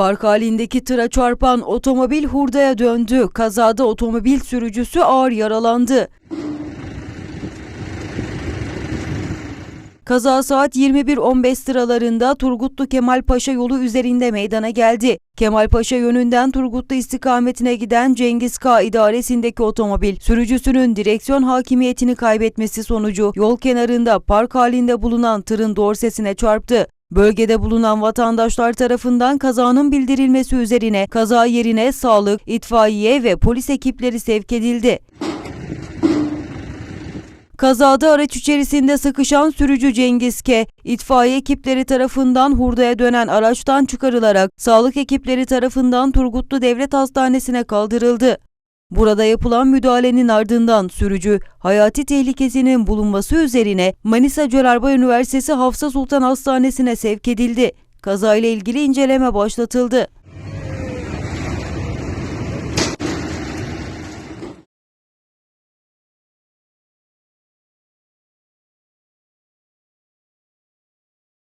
Park halindeki tıra çarpan otomobil hurdaya döndü. Kazada otomobil sürücüsü ağır yaralandı. Kaza saat 21.15 sıralarında Turgutlu Kemal Paşa yolu üzerinde meydana geldi. Kemal Paşa yönünden Turgutlu istikametine giden Cengiz K idaresindeki otomobil sürücüsünün direksiyon hakimiyetini kaybetmesi sonucu yol kenarında park halinde bulunan tırın dorsesine çarptı. Bölgede bulunan vatandaşlar tarafından kazanın bildirilmesi üzerine kaza yerine sağlık, itfaiye ve polis ekipleri sevk edildi. Kazada araç içerisinde sıkışan sürücü Cengiz K, itfaiye ekipleri tarafından hurdaya dönen araçtan çıkarılarak sağlık ekipleri tarafından Turgutlu Devlet Hastanesi'ne kaldırıldı. Burada yapılan müdahalenin ardından sürücü hayati tehlikesinin bulunması üzerine Manisa Celalbay Üniversitesi Hafsa Sultan Hastanesi'ne sevk edildi. Kazayla ilgili inceleme başlatıldı.